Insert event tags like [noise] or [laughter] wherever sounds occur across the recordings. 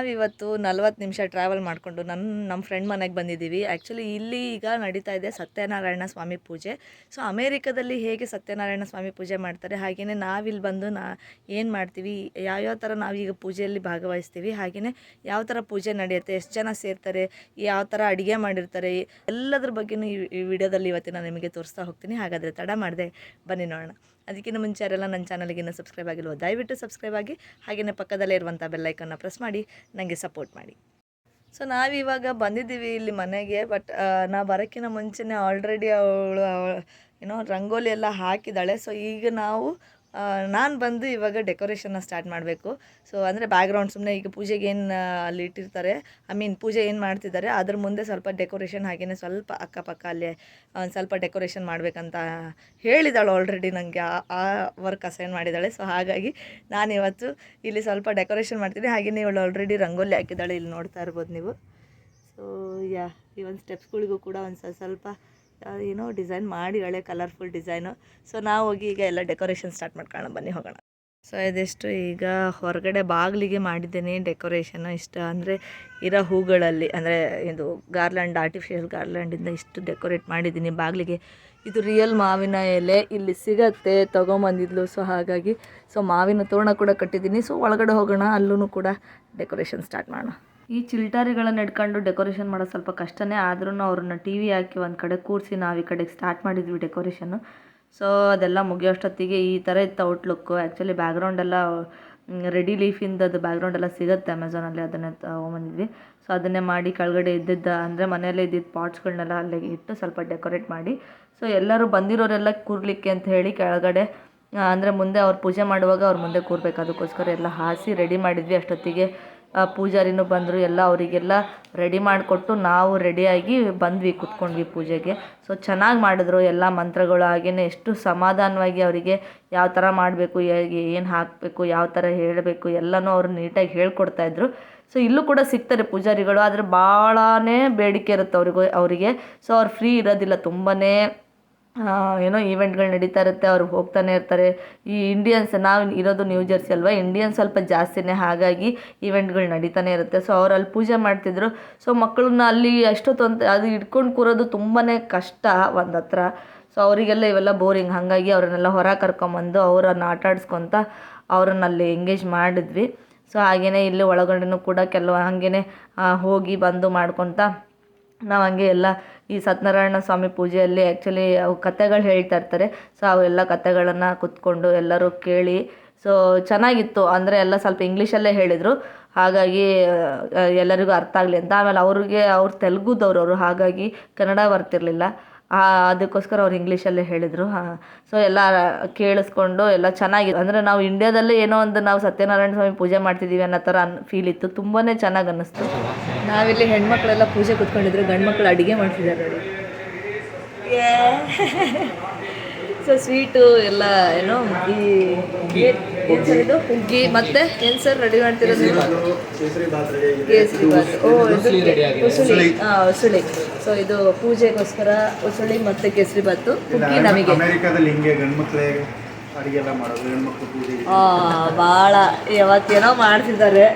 ನಾವಿವತ್ತು ನಲ್ವತ್ತು ನಿಮಿಷ ಟ್ರಾವೆಲ್ ಮಾಡಿಕೊಂಡು ನನ್ನ ನಮ್ಮ ಫ್ರೆಂಡ್ ಮನೆಗೆ ಬಂದಿದ್ದೀವಿ. ಆ್ಯಕ್ಚುಲಿ ಇಲ್ಲಿ ಈಗ ನಡೀತಾ ಇದೆ ಸತ್ಯನಾರಾಯಣ ಸ್ವಾಮಿ ಪೂಜೆ. ಸೊ ಅಮೇರಿಕದಲ್ಲಿ ಹೇಗೆ ಸತ್ಯನಾರಾಯಣ ಸ್ವಾಮಿ ಪೂಜೆ ಮಾಡ್ತಾರೆ ಹಾಗೆಯೇ ನಾವಿಲ್ಲಿ ಬಂದು ನಾ, ಏನು ಮಾಡ್ತೀವಿ, ಯಾವ್ಯಾವ ಥರ ನಾವೀಗ ಪೂಜೆಯಲ್ಲಿ ಭಾಗವಹಿಸ್ತೀವಿ ಹಾಗೆಯೇ ಯಾವ ಥರ ಪೂಜೆ ನಡೆಯುತ್ತೆ, ಎಷ್ಟು ಜನ ಸೇರ್ತಾರೆ, ಯಾವ ಥರ ಅಡುಗೆ ಮಾಡಿರ್ತಾರೆ, ಎಲ್ಲದ್ರ ಬಗ್ಗೆಯೂ ಈ ವಿಡಿಯೋದಲ್ಲಿ ಇವತ್ತಿನ ನಿಮಗೆ ತೋರಿಸ್ತಾ ಹೋಗ್ತೀನಿ. ಹಾಗಾದರೆ ತಡ ಮಾಡಿದೆ, ಬನ್ನಿ ನೋಡೋಣ. ಅದಕ್ಕಿಂತ ಮುಂಚೆ ಯಾರೆಲ್ಲ ನನ್ನ ಚಾನಲ್ಗೆ ಇನ್ನೂ ಸಬ್ಸ್ಕ್ರೈಬ್ ಆಗಿಲ್ವೋ, ದಯವಿಟ್ಟು ಸಬ್ಸ್ಕ್ರೈಬ್ ಆಗಿ ಹಾಗೆಯೇ ಪಕ್ಕದಲ್ಲೇ ಇರುವಂಥ ಬೆಲ್ಲೈಕನ್ನ ಪ್ರೆಸ್ ಮಾಡಿ ನನಗೆ ಸಪೋರ್ಟ್ ಮಾಡಿ. ಸೊ ನಾವಿವಾಗ ಬಂದಿದ್ದೀವಿ ಇಲ್ಲಿ ಮನೆಗೆ ಬಟ್ ನಾ ಬರೋಕ್ಕಿಂತ ಮುಂಚೆನೇ ಆಲ್ರೆಡಿ ಅವಳು ಏನೋ ರಂಗೋಲಿ ಎಲ್ಲ ಹಾಕಿದ್ದಾಳೆ. ಸೊ ಈಗ ನಾವು ನಾನು ಬಂದು ಇವಾಗ ಡೆಕೋರೇಷನ್ನ ಸ್ಟಾರ್ಟ್ ಮಾಡಬೇಕು. ಸೊ ಅಂದರೆ ಬ್ಯಾಕ್ಗ್ರೌಂಡ್ ಸುಮ್ಮನೆ ಈಗ ಪೂಜೆಗೆ ಏನು ಅಲ್ಲಿ ಇಟ್ಟಿರ್ತಾರೆ. ಐ ಮೀನ್ ಪೂಜೆ ಏನು ಮಾಡ್ತಿದ್ದಾರೆ, ಅದ್ರ ಮುಂದೆ ಸ್ವಲ್ಪ ಡೆಕೋರೇಷನ್ ಹಾಗೆಯೇ ಸ್ವಲ್ಪ ಅಕ್ಕಪಕ್ಕ ಅಲ್ಲಿ ಒಂದು ಸ್ವಲ್ಪ ಡೆಕೋರೇಷನ್ ಮಾಡಬೇಕಂತ ಹೇಳಿದಾಳು ಆಲ್ರೆಡಿ ನನಗೆ ಆ ವರ್ಕ್ ಅಸೈನ್ ಮಾಡಿದ್ದಾಳೆ ಸೊ ಹಾಗಾಗಿ ನಾನು ಇವತ್ತು ಇಲ್ಲಿ ಸ್ವಲ್ಪ ಡೆಕೋರೇಷನ್ ಮಾಡ್ತೀನಿ. ಹಾಗೆಯೇ ಇವಳು ಆಲ್ರೆಡಿ ರಂಗೋಲಿ ಹಾಕಿದ್ದಾಳೆ ಇಲ್ಲಿ ನೋಡ್ತಾ ಇರ್ಬೋದು ನೀವು. ಸೊ ಯಾ ಈ ಒಂದು ಸ್ಟೆಪ್ಸ್ಗಳಿಗೂ ಕೂಡ ಒಂದು ಸ್ವಲ್ಪ ಏನೋ ಡಿಸೈನ್ ಮಾಡಿ ಮಾಡಿದ್ದಾಳೆ ಕಲರ್ಫುಲ್ ಡಿಸೈನು ಸೊ ನಾವು ಹೋಗಿ ಈಗ ಎಲ್ಲ ಡೆಕೋರೇಷನ್ ಸ್ಟಾರ್ಟ್ ಮಾಡ್ಕೊಳ್ಳೋಣ. ಬನ್ನಿ, ಹೋಗೋಣ. ಸೊ ಇದಿಷ್ಟು ಈಗ ಹೊರಗಡೆ ಬಾಗಿಲಿಗೆ ಮಾಡಿದ್ದೇನೆ ಡೆಕೋರೇಷನ್ ಇಷ್ಟ ಅಂದರೆ ಇರೋ ಹೂಗಳಲ್ಲಿ, ಅಂದರೆ ಇದು ಗಾರ್ಲ್ಯಾಂಡ್ ಆರ್ಟಿಫಿಷಿಯಲ್ ಗಾರ್ಲ್ಯಾಂಡಿಂದ ಇಷ್ಟು ಡೆಕೋರೇಟ್ ಮಾಡಿದ್ದೀನಿ ಬಾಗಿಲಿಗೆ. ಇದು ರಿಯಲ್ ಮಾವಿನ ಎಲೆ ಇಲ್ಲಿ ಸಿಗತ್ತೆ, ತೊಗೊಂಬಂದಿದ್ಲು. ಸೊ ಹಾಗಾಗಿ ಸೊ ಮಾವಿನ ತೋರಣ ಕೂಡ ಕಟ್ಟಿದ್ದೀನಿ. ಸೊ ಒಳಗಡೆ ಹೋಗೋಣ ಅಲ್ಲೂ ಕೂಡ ಡೆಕೋರೇಷನ್ ಸ್ಟಾರ್ಟ್ ಮಾಡೋಣ. ಈ ಚಿಲ್ಟಾರಿಗಳನ್ನ ಇಟ್ಕೊಂಡು ಡೆಕೋರೇಷನ್ ಮಾಡೋದು ಸ್ವಲ್ಪ ಕಷ್ಟನೇ ಆದ್ರೂ ಅವ್ರನ್ನ ಟಿ ವಿ ಹಾಕಿ ಒಂದು ಕಡೆ ಕೂರಿಸಿ ನಾವು ಈ ಕಡೆಗೆ ಸ್ಟಾರ್ಟ್ ಮಾಡಿದ್ವಿ ಡೆಕೋರೇಷನ್ನು ಸೊ ಅದೆಲ್ಲ ಮುಗಿಯೋಷ್ಟೊತ್ತಿಗೆ ಈ ಥರ ಇತ್ತು ಔಟ್ಲುಕ್ಕು ಆ್ಯಕ್ಚುಲಿ ಎಲ್ಲ ರೆಡಿ ಲೀಫಿಂದ ಅದು ಬ್ಯಾಕ್ಗ್ರೌಂಡ್ ಎಲ್ಲ ಸಿಗುತ್ತೆ ಅಮೆಝಾನಲ್ಲಿ ಅದನ್ನೇ ತೊಗೊಂಬಂದಿದ್ವಿ ಸೊ ಅದನ್ನೇ ಮಾಡಿ ಕೆಳಗಡೆ ಇದ್ದಿದ್ದ, ಅಂದರೆ ಮನೆಯಲ್ಲೇ ಇದ್ದಿದ್ದ ಪಾಟ್ಸ್ಗಳನ್ನೆಲ್ಲ ಅಲ್ಲಿಗೆ ಇಟ್ಟು ಸ್ವಲ್ಪ ಡೆಕೋರೇಟ್ ಮಾಡಿ. ಸೊ ಎಲ್ಲರೂ ಬಂದಿರೋರೆಲ್ಲ ಕೂರ್ಲಿಕ್ಕೆ ಅಂತ ಹೇಳಿ ಕೆಳಗಡೆ ಅಂದರೆ ಮುಂದೆ ಅವ್ರು ಪೂಜೆ ಮಾಡುವಾಗ ಅವ್ರ ಮುಂದೆ ಕೂರ್ಬೇಕು. ಅದಕ್ಕೋಸ್ಕರ ಎಲ್ಲ ಹಾಸಿ ರೆಡಿ ಮಾಡಿದ್ವಿ ಅಷ್ಟೊತ್ತಿಗೆ. ಪೂಜಾರಿನೂ ಬಂದರು, ಎಲ್ಲ ಅವರಿಗೆಲ್ಲ ರೆಡಿ ಮಾಡಿಕೊಟ್ಟು ನಾವು ರೆಡಿಯಾಗಿ ಬಂದ್ವಿ ಕುತ್ಕೊಂಡ್ವಿ ಪೂಜೆಗೆ. ಸೊ ಚೆನ್ನಾಗಿ ಮಾಡಿದ್ರು ಎಲ್ಲ ಮಂತ್ರಗಳು ಹಾಗೆಯೇ ಎಷ್ಟು ಸಮಾಧಾನವಾಗಿ ಅವರಿಗೆ ಯಾವ ಥರ ಮಾಡಬೇಕು, ಹೇಗೆ ಏನು ಹಾಕಬೇಕು, ಯಾವ ಥರ ಹೇಳಬೇಕು, ಎಲ್ಲನೂ ಅವರು ನೀಟಾಗಿ ಹೇಳ್ಕೊಡ್ತಾಯಿದ್ರು ಸೊ ಇಲ್ಲೂ ಕೂಡ ಸಿಗ್ತಾರೆ ಪೂಜಾರಿಗಳು, ಆದರೆ ಭಾಳನೇ ಬೇಡಿಕೆ ಇರುತ್ತೆ ಅವ್ರಿಗೂ ಅವರಿಗೆ. ಸೊ ಅವ್ರು ಫ್ರೀ ಇರೋದಿಲ್ಲ ತುಂಬಾ ಏನೋ ಈವೆಂಟ್ಗಳು ನಡೀತಾ ಇರುತ್ತೆ, ಅವ್ರು ಹೋಗ್ತಾನೆ ಇರ್ತಾರೆ. ಈ ಇಂಡಿಯನ್ಸ್ ನಾವು ಇರೋದು ನ್ಯೂ ಜರ್ಸಿ ಅಲ್ವಾ? ಇಂಡಿಯನ್ಸ್ ಸ್ವಲ್ಪ ಜಾಸ್ತಿನೇ ಹಾಗಾಗಿ ಈವೆಂಟ್ಗಳು ನಡೀತಾನೆ ಇರುತ್ತೆ. ಸೊ ಅವ್ರು ಅಲ್ಲಿ ಪೂಜೆ ಮಾಡ್ತಿದ್ರು. ಸೊ ಮಕ್ಕಳನ್ನ ಅಲ್ಲಿ ಅಷ್ಟೊತ್ತು ಅಂತ ಅದು ಇಟ್ಕೊಂಡು ಕೂರೋದು ತುಂಬಾ ಕಷ್ಟ ಒಂದು ಹತ್ರ. ಸೊ ಅವರಿಗೆಲ್ಲ ಇವೆಲ್ಲ ಬೋರಿಂಗ್. ಹಾಗಾಗಿ ಅವರನ್ನೆಲ್ಲ ಹೊರ ಕರ್ಕೊಂಬಂದು ಅವರನ್ನು ಅವ್ರನ್ನ ಅಲ್ಲಿ ಎಂಗೇಜ್ ಮಾಡಿದ್ವಿ. ಸೊ ಹಾಗೆಯೇ ಇಲ್ಲಿ ಒಳಗಡೆನೂ ಕೂಡ ಕೆಲವು ಹಾಗೆಯೇ ಹೋಗಿ ಬಂದು ಮಾಡ್ಕೊತ ನಾವು ಹಂಗೆ ಎಲ್ಲ ಈ ಸತ್ಯನಾರಾಯಣ ಸ್ವಾಮಿ ಪೂಜೆಯಲ್ಲಿ ಆ್ಯಕ್ಚುಲಿ ಅವು ಕಥೆಗಳು ಹೇಳ್ತಾ ಇರ್ತಾರೆ. ಸೊ ಅವೆಲ್ಲ ಕಥೆಗಳನ್ನು ಕೂತ್ಕೊಂಡು ಎಲ್ಲರೂ ಕೇಳಿ ಸೊ ಚೆನ್ನಾಗಿತ್ತು. ಅಂದರೆ ಎಲ್ಲ ಸ್ವಲ್ಪ ಇಂಗ್ಲೀಷಲ್ಲೇ ಹೇಳಿದರು. ಹಾಗಾಗಿ ಎಲ್ಲರಿಗೂ ಅರ್ಥ ಆಗಲಿ ಅಂತ. ಆಮೇಲೆ ಅವ್ರಿಗೆ, ಅವ್ರು ತೆಲುಗುದವ್ರು ಅವರು ಹಾಗಾಗಿ ಕನ್ನಡ ಬರ್ತಿರ್ಲಿಲ್ಲ. ಅದಕ್ಕೋಸ್ಕರ ಅವ್ರು ಇಂಗ್ಲೀಷಲ್ಲೇ ಹೇಳಿದರು. ಸೊ ಎಲ್ಲ ಕೇಳಿಸ್ಕೊಂಡು ಎಲ್ಲ ಚೆನ್ನಾಗಿ ಅಂದರೆ ನಾವು ಇಂಡ್ಯಾದಲ್ಲೇ ಏನೋ ಒಂದು ನಾವು ಸತ್ಯನಾರಾಯಣ ಸ್ವಾಮಿ ಪೂಜೆ ಮಾಡ್ತಿದ್ದೀವಿ ಅನ್ನೋ ಥರ ಅನ್ ಫೀಲ್ ಇತ್ತು. ತುಂಬಾ ಚೆನ್ನಾಗಿ ಅನ್ನಿಸ್ತು. ನಾವಿಲ್ಲಿ ಹೆಣ್ಮಕ್ಳೆಲ್ಲ ಪೂಜೆ ಕೂತ್ಕೊಂಡಿದ್ರು ಗಂಡು ಮಕ್ಕಳು ಅಡುಗೆ ಮಾಡ್ತಿದ್ದಾರೆ ನೋಡಿ. ಸೊ ಸ್ವೀಟು [laughs] ಎಲ್ಲ ಏನೋ ಈ ಏನು ಸರ್ ಇದು? ಹುಗ್ಗಿ ಮತ್ತೆ ಏನು ಸರ್ ರೆಡಿ ಮಾಡ್ತಿರೋದು? ಕೇಸರಿ ಬಾತ್ ಓ ಇದು ಉಸುಳಿ. ಹಾಂ ಉಸುಳಿ. ಸೊ ಇದು ಪೂಜೆಗೋಸ್ಕರ ಉಸುಳಿ ಮತ್ತೆ ಕೇಸರಿ ಬಾತು ಕುಕ್ಕಿ ನಮಗೆ. ಅಮೆರಿಕಾದಲ್ಲಿ ಹಿಂಗೆ ಗಂಡ್ಮಕ್ಳೇ ಅಡಿಗೆ ಎಲ್ಲ ಮಾಡೋದು ಹೆಣ್ಮಕ್ಳು ಪೂಜೆ ಭಾಳ ಯಾವತ್ತೇನೋ ಮಾಡ್ತಿದ್ದಾರೆ.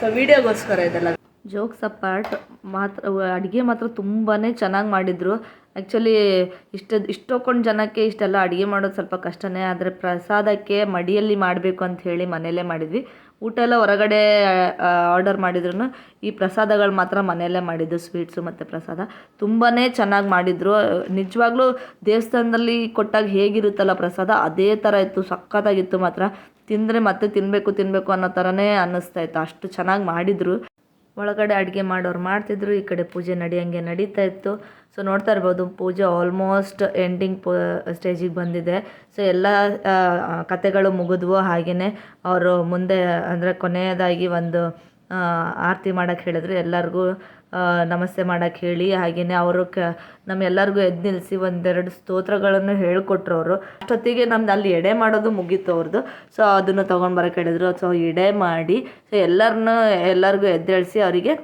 ಸೊ ವಿಡಿಯೋಗೋಸ್ಕರ ಇದೆಲ್ಲ. ಜೋಕ್ಸ್ ಅಪಾರ್ಟ್ ಮಾತ್ರ ಅಡುಗೆ ಮಾತ್ರ ತುಂಬಾ ಚೆನ್ನಾಗಿ ಮಾಡಿದರು. ಆ್ಯಕ್ಚುಲಿ ಇಷ್ಟ ಇಷ್ಟೊಂದು ಜನಕ್ಕೆ ಇಷ್ಟೆಲ್ಲ ಅಡುಗೆ ಮಾಡೋದು ಸ್ವಲ್ಪ ಕಷ್ಟನೇ ಆದರೆ ಪ್ರಸಾದಕ್ಕೆ ಮಡಿಯಲ್ಲಿ ಮಾಡಬೇಕು ಅಂತ ಹೇಳಿ ಮನೆಯಲ್ಲೇ ಮಾಡಿದ್ವಿ. ಊಟ ಎಲ್ಲ ಹೊರಗಡೆ ಆರ್ಡರ್ ಮಾಡಿದ್ರು ಈ ಪ್ರಸಾದಗಳು ಮಾತ್ರ ಮನೆಯಲ್ಲೇ ಮಾಡಿದ್ದು ಸ್ವೀಟ್ಸು ಮತ್ತು ಪ್ರಸಾದ. ತುಂಬಾ ಚೆನ್ನಾಗಿ ಮಾಡಿದರು. ನಿಜವಾಗ್ಲೂ ದೇವಸ್ಥಾನದಲ್ಲಿ ಕೊಟ್ಟಾಗ ಹೇಗಿರುತ್ತಲ್ಲ ಪ್ರಸಾದ, ಅದೇ ಥರ ಇತ್ತು, ಸಖತ್ತಾಗಿತ್ತು ಮಾತ್ರ. ತಿಂದರೆ ಮತ್ತೆ ತಿನ್ನಬೇಕು ತಿನ್ನಬೇಕು ಅನ್ನೋ ಥರನೇ ಅನ್ನಿಸ್ತಾ ಇತ್ತು. ಅಷ್ಟು ಚೆನ್ನಾಗಿ ಮಾಡಿದರು. ಒಳಗಡೆ ಅಡುಗೆ ಮಾಡೋರು ಮಾಡ್ತಿದ್ರು, ಈ ಕಡೆ ಪೂಜೆ ನಡೆಯಂಗೆ ನಡೀತಾ ಇತ್ತು. ಸೊ ನೋಡ್ತಾ ಇರ್ಬೋದು, ಪೂಜೆ ಆಲ್ಮೋಸ್ಟ್ ಎಂಡಿಂಗ್ ಪ ಸ್ಟೇಜಿಗೆ ಬಂದಿದೆ. ಸೊ ಎಲ್ಲ ಕತೆಗಳು ಮುಗಿದ್ವು ಹಾಗೆಯೇ ಅವರು ಮುಂದೆ, ಅಂದರೆ ಕೊನೆಯದಾಗಿ ಒಂದು ಆರತಿ ಮಾಡೋಕ್ಕೆ ಹೇಳಿದ್ರು ಎಲ್ಲರಿಗೂ ನಮಸ್ತೆ ಮಾಡೋಕ್ಕೆ ಹೇಳಿ. ಹಾಗೆಯೇ ಅವರು ಕ, ನಮ್ಮೆಲ್ಲರಿಗೂ ಎದ್ದು ನಿಲ್ಲಿಸಿ ಒಂದೆರಡು ಸ್ತೋತ್ರಗಳನ್ನು ಹೇಳಿಕೊಟ್ರು ಅವರು. ಅಷ್ಟೊತ್ತಿಗೆ ನಮ್ದು ಅಲ್ಲಿ ಎಡೆ ಮಾಡೋದು ಮುಗೀತು ಅವ್ರದ್ದು ಸೊ ಅದನ್ನು ತೊಗೊಂಡು ಬರೋಕ್ಕೆ ಹೇಳಿದ್ರು. ಸೊ ಎಡೆ ಮಾಡಿ ಸೊ ಎಲ್ಲರನ್ನೂ ಎಲ್ಲರಿಗೂ ಎದ್ದೇಳಿಸಿ ಅವರಿಗೆ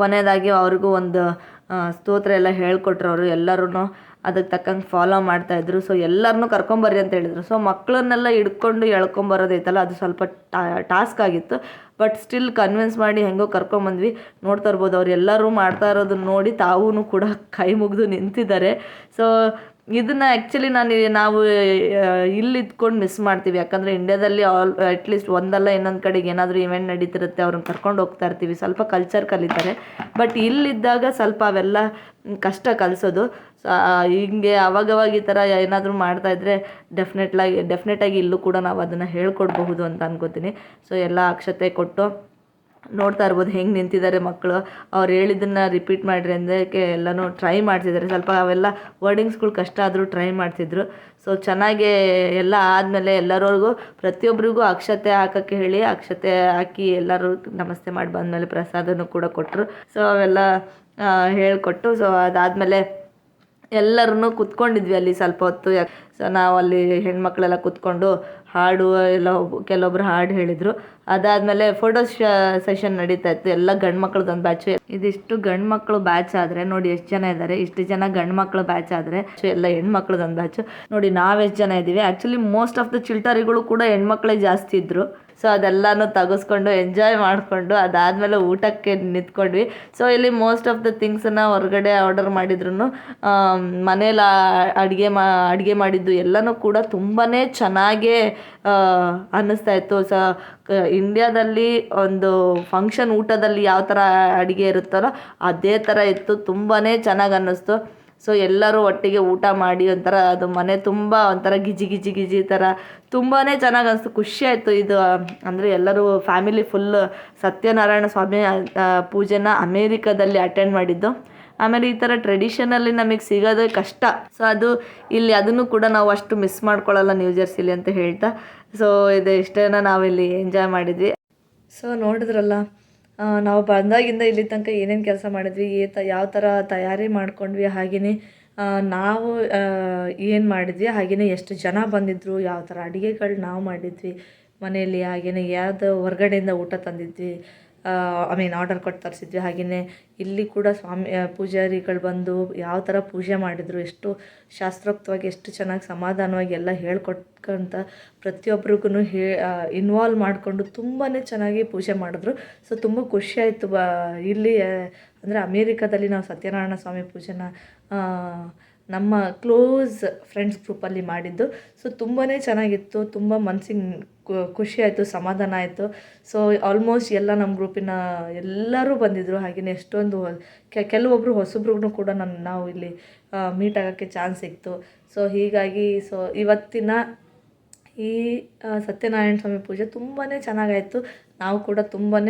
ಕೊನೆಯದಾಗಿ ಅವ್ರಿಗೂ ಒಂದು ಸ್ತೋತ್ರ ಎಲ್ಲ ಹೇಳ್ಕೊಟ್ರು ಅವರು ಎಲ್ಲರೂ ಅದಕ್ಕೆ ತಕ್ಕಂಗೆ ಫಾಲೋ ಮಾಡ್ತಾಯಿದ್ರು ಸೊ ಎಲ್ಲರನ್ನೂ ಕರ್ಕೊಂಬರ್ರಿ ಅಂತ ಹೇಳಿದರು. ಸೊ ಮಕ್ಕಳನ್ನೆಲ್ಲ ಹಿಡ್ಕೊಂಡು ಎಳ್ಕೊಂಬರೋದೈತಲ್ಲ ಅದು ಸ್ವಲ್ಪ ಟಾಸ್ಕ್ ಆಗಿತ್ತು. ಬಟ್ ಸ್ಟಿಲ್ ಕನ್ವಿನ್ಸ್ ಮಾಡಿ ಹೆಂಗೋ ಕರ್ಕೊಂಬಂದ್ವಿ. ನೋಡ್ತಾ ಇರ್ಬೋದು, ಅವ್ರು ಎಲ್ಲರೂ ಮಾಡ್ತಾ ಇರೋದನ್ನ ನೋಡಿ ತಾವೂ ಕೂಡ ಕೈ ಮುಗಿದು ನಿಂತಿದ್ದಾರೆ. ಸೊ ಇದನ್ನು ಆ್ಯಕ್ಚುಲಿ ನಾನು ನಾವು ಇಲ್ಲಿ ಇದ್ಕೊಂಡು ಮಿಸ್ ಮಾಡ್ತೀವಿ. ಯಾಕಂದರೆ ಇಂಡ್ಯಾದಲ್ಲಿ ಆಲ್ ಅಟ್ಲೀಸ್ಟ್ ಒಂದಲ್ಲ ಇನ್ನೊಂದು ಕಡೆಗೆ ಏನಾದರೂ ಇವೆಂಟ್ ನಡೀತಿರುತ್ತೆ, ಅವ್ರನ್ನ ಕರ್ಕೊಂಡು ಹೋಗ್ತಾ ಇರ್ತೀವಿ. ಸ್ವಲ್ಪ ಕಲ್ಚರ್ ಕಲಿತಾರೆ. ಬಟ್ ಇಲ್ಲಿದ್ದಾಗ ಸ್ವಲ್ಪ ಅವೆಲ್ಲ ಕಷ್ಟ ಕಲಿಸೋದು. ಹಿಂಗೆ ಅವಾಗವಾಗ ಈ ಥರ ಏನಾದರೂ ಮಾಡ್ತಾಯಿದ್ರೆ ಡೆಫಿನೆಟ್ಲಾಗಿ ಡೆಫಿನೆಟಾಗಿ ಇಲ್ಲೂ ಕೂಡ ನಾವು ಅದನ್ನು ಹೇಳ್ಕೊಡ್ಬಹುದು ಅಂತ ಅನ್ಕೋತೀನಿ. ಸೊ ಎಲ್ಲ ಅಕ್ಷತೆ ಕೊಟ್ಟು ನೋಡ್ತಾ ಇರ್ಬೋದು ಹೆಂಗೆ ನಿಂತಿದ್ದಾರೆ ಮಕ್ಕಳು ಅವ್ರು ಹೇಳಿದ್ದನ್ನು ರಿಪೀಟ್ ಮಾಡಿರಿ ಅಂದಕ್ಕೆ ಎಲ್ಲನೂ ಟ್ರೈ ಮಾಡ್ತಿದ್ದಾರೆ. ಸ್ವಲ್ಪ ಅವೆಲ್ಲ ವರ್ಡಿಂಗ್ಸ್ಗಳು ಕಷ್ಟ ಆದರೂ ಟ್ರೈ ಮಾಡ್ತಿದ್ರು. ಸೊ ಚೆನ್ನಾಗಿ ಎಲ್ಲ ಆದಮೇಲೆ ಎಲ್ಲರವ್ರಿಗೂ ಪ್ರತಿಯೊಬ್ಬರಿಗೂ ಅಕ್ಷತೆ ಹಾಕೋಕ್ಕೆ ಹೇಳಿ, ಅಕ್ಷತೆ ಹಾಕಿ ಎಲ್ಲರೂ ನಮಸ್ತೆ ಮಾಡಿ ಬಂದಮೇಲೆ ಪ್ರಸಾದನೂ ಕೂಡ ಕೊಟ್ಟರು ಸೊ ಅವೆಲ್ಲ ಹೇಳಿಕೊಟ್ಟು ಸೊ ಅದಾದಮೇಲೆ ಎಲ್ಲರೂ ಕುತ್ಕೊಂಡಿದ್ವಿ ಅಲ್ಲಿ ಸ್ವಲ್ಪ ಹೊತ್ತು. ಸೊ ನಾವು ಅಲ್ಲಿ ಹೆಣ್ಮಕ್ಳೆಲ್ಲ ಕುತ್ಕೊಂಡು ಹಾಡು ಎಲ್ಲ ಕೆಲವೊಬ್ರು ಹಾಡು ಹೇಳಿದರು. ಅದಾದಮೇಲೆ ಫೋಟೋ ಸೆಷನ್ ನಡೀತಾ ಇತ್ತು. ಎಲ್ಲ ಗಂಡು ಮಕ್ಳದ್ದು ಒಂದು ಬ್ಯಾಚು ಇದಿಷ್ಟು ಗಂಡು ಮಕ್ಕಳು ಬ್ಯಾಚ್ ಆದರೆ, ನೋಡಿ ಎಷ್ಟು ಜನ ಇದ್ದಾರೆ ಇಷ್ಟು ಜನ ಗಂಡು ಮಕ್ಕಳು ಬ್ಯಾಚ್ ಆದರೆ, ಎಲ್ಲ ಹೆಣ್ಮಕ್ಳದ್ದು ಒಂದು ಬ್ಯಾಚು ನೋಡಿ ನಾವೆಷ್ಟು ಜನ ಇದ್ದೀವಿ ಆ್ಯಕ್ಚುಲಿ ಮೋಸ್ಟ್ ಆಫ್ ದ ಚಿಲ್ಟರಿಗಳು ಕೂಡ ಹೆಣ್ಮಕ್ಳೇ ಜಾಸ್ತಿ ಇದ್ದರು ಸೊ ಅದೆಲ್ಲನೂ ತಗಸ್ಕೊಂಡು ಎಂಜಾಯ್ ಮಾಡಿಕೊಂಡು ಅದಾದಮೇಲೆ ಊಟಕ್ಕೆ ನಿಂತ್ಕೊಂಡ್ವಿ. ಸೊ ಇಲ್ಲಿ ಮೋಸ್ಟ್ ಆಫ್ ದ ಥಿಂಗ್ಸನ್ನು ಹೊರಗಡೆ ಆರ್ಡರ್ ಮಾಡಿದ್ರು ಮನೇಲಿ ಅಡುಗೆ ಮಾ, ಅಡುಗೆ ಮಾಡಿದ್ದು ಎಲ್ಲನೂ ಕೂಡ ತುಂಬಾ ಚೆನ್ನಾಗೇ ಅನ್ನಿಸ್ತಾ ಇತ್ತು. ಸ ಇಂಡ್ಯಾದಲ್ಲಿ ಒಂದು ಫಂಕ್ಷನ್ ಊಟದಲ್ಲಿ ಯಾವ ಥರ ಅಡುಗೆ ಇರುತ್ತಲ್ಲ, ಅದೇ ಥರ ಇತ್ತು. ತುಂಬಾ ಚೆನ್ನಾಗಿ ಅನ್ನಿಸ್ತು. ಸೊ ಎಲ್ಲರೂ ಒಟ್ಟಿಗೆ ಊಟ ಮಾಡಿ ಒಂಥರ ಅದು ಮನೆ ತುಂಬ ಒಂಥರ ಗಿಜಿ ಗಿಜಿ ಗಿಜಿ ಥರ ತುಂಬಾ ಚೆನ್ನಾಗಿ ಅನಿಸ್ತು ಖುಷಿ ಆಯಿತು ಇದು, ಅಂದರೆ ಎಲ್ಲರೂ ಫ್ಯಾಮಿಲಿ ಫುಲ್ ಸತ್ಯನಾರಾಯಣ ಸ್ವಾಮಿ ಪೂಜೆನ ಅಮೇರಿಕಾದಲ್ಲಿ ಅಟೆಂಡ್ ಮಾಡಿದ್ದು. ಆಮೇಲೆ ಈ ಥರ ಟ್ರೆಡಿಷನಲ್ಲಿ ನಮಗೆ ಸಿಗೋದೇ ಕಷ್ಟ. ಸೊ ಅದು ಇಲ್ಲಿ ಅದನ್ನು ಕೂಡ ನಾವು ಅಷ್ಟು ಮಿಸ್ ಮಾಡ್ಕೊಳ್ಳಲ್ಲ ನ್ಯೂ ಜರ್ಸಿಲಿ ಅಂತ ಹೇಳ್ತಾ. ಸೊ ಇದು ಇಷ್ಟೇನ ನಾವಿಲ್ಲಿ ಎಂಜಾಯ್ ಮಾಡಿದ್ವಿ. ಸೊ ನೋಡಿದ್ರಲ್ಲ ನಾವು ಬಂದಾಗಿಂದ ಇಲ್ಲಿ ತನಕ ಏನೇನು ಕೆಲಸ ಮಾಡಿದ್ವಿ ಏ ತ, ಯಾವ ಥರ ತಯಾರಿ ಮಾಡ್ಕೊಂಡ್ವಿ ಹಾಗೆಯೇ ನಾವು ಏನು ಮಾಡಿದ್ವಿ ಹಾಗೆಯೇ ಎಷ್ಟು ಜನ ಬಂದಿದ್ದರು ಯಾವ ಥರ ಅಡುಗೆಗಳು ನಾವು ಮಾಡಿದ್ವಿ, ಮನೆಯಲ್ಲಿ ಹಾಗೆಯೇ ಯಾವುದು ಹೊರಗಡೆಯಿಂದ ಊಟ ತಂದಿದ್ವಿ ಐ ಮೀನ್ ಆರ್ಡರ್ ಕೊಟ್ಟು ತರಿಸಿದ್ವಿ. ಹಾಗೆಯೇ ಇಲ್ಲಿ ಕೂಡ ಸ್ವಾಮಿ ಪೂಜಾರಿಗಳು ಬಂದು ಯಾವ ಥರ ಪೂಜೆ ಮಾಡಿದರು, ಎಷ್ಟು ಶಾಸ್ತ್ರೋಕ್ತವಾಗಿ, ಎಷ್ಟು ಚೆನ್ನಾಗಿ, ಸಮಾಧಾನವಾಗಿ ಎಲ್ಲ ಹೇಳ್ಕೊಟ್ಕೊಂತ ಪ್ರತಿಯೊಬ್ರಿಗೂ ಹೇ ಇನ್ವಾಲ್ವ್ ಮಾಡಿಕೊಂಡು ತುಂಬಾ ಚೆನ್ನಾಗಿ ಪೂಜೆ ಮಾಡಿದ್ರು. ಸೊ ತುಂಬ ಖುಷಿಯಾಯಿತು ಬ, ಇಲ್ಲಿ ಅಂದರೆ ಅಮೇರಿಕಾದಲ್ಲಿ ನಾವು ಸತ್ಯನಾರಾಯಣ ಸ್ವಾಮಿ ಪೂಜೆನ ನಮ್ಮ ಕ್ಲೋಸ್ ಫ್ರೆಂಡ್ಸ್ ಗ್ರೂಪಲ್ಲಿ ಮಾಡಿದ್ದು. ಸೊ ತುಂಬಾ ಚೆನ್ನಾಗಿತ್ತು. ತುಂಬ ಮನ್ಸಿಗೆ ಖುಷಿ ಆಯಿತು, ಸಮಾಧಾನ ಆಯಿತು. ಸೊ ಆಲ್ಮೋಸ್ಟ್ ಎಲ್ಲ ನಮ್ಮ ಗ್ರೂಪಿನ ಎಲ್ಲರೂ ಬಂದಿದ್ದರು ಹಾಗೆಯೇ ಎಷ್ಟೊಂದು ಕೆಲವೊಬ್ಬರು ಹೊಸಬ್ರಿಗೂ ಕೂಡ ನನ್ನ ನಾವು ಇಲ್ಲಿ ಮೀಟ್ ಆಗೋಕ್ಕೆ ಚಾನ್ಸ್ ಸಿಕ್ತು. ಸೊ, ಹೀಗಾಗಿ, ಸೊ, ಇವತ್ತಿನ ಈ ಸತ್ಯನಾರಾಯಣ ಸ್ವಾಮಿ ಪೂಜೆ ತುಂಬಾ ಚೆನ್ನಾಗಾಯಿತು. ನಾವು ಕೂಡ ತುಂಬಾ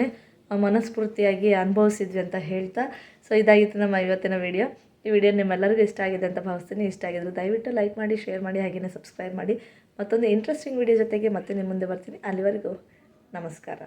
ಮನಸ್ಫೂರ್ತಿಯಾಗಿ ಅನುಭವಿಸಿದ್ವಿ ಅಂತ ಹೇಳ್ತಾ. ಸೊ, ಇದಾಗಿತ್ತು ನಮ್ಮ ಇವತ್ತಿನ ವಿಡಿಯೋ ಈ ವಿಡಿಯೋ ನಿಮ್ಮೆಲ್ಲರಿಗೂ ಇಷ್ಟ ಆಗಿದೆ ಅಂತ ಭಾವಿಸ್ತೀನಿ. ಇಷ್ಟ ಆಗಿದ್ರು ದಯವಿಟ್ಟು ಲೈಕ್ ಮಾಡಿ ಶೇರ್ ಮಾಡಿ ಹಾಗೆಯೇ ಸಬ್ಸ್ಕ್ರೈಬ್ ಮಾಡಿ. ಮತ್ತೊಂದು ಇಂಟ್ರೆಸ್ಟಿಂಗ್ ವಿಡಿಯೋ ಜೊತೆಗೆ ಮತ್ತೆ ನಿಮ್ಮ ಮುಂದೆ ಬರ್ತೀನಿ. ಅಲ್ಲಿವರೆಗೂ ನಮಸ್ಕಾರ.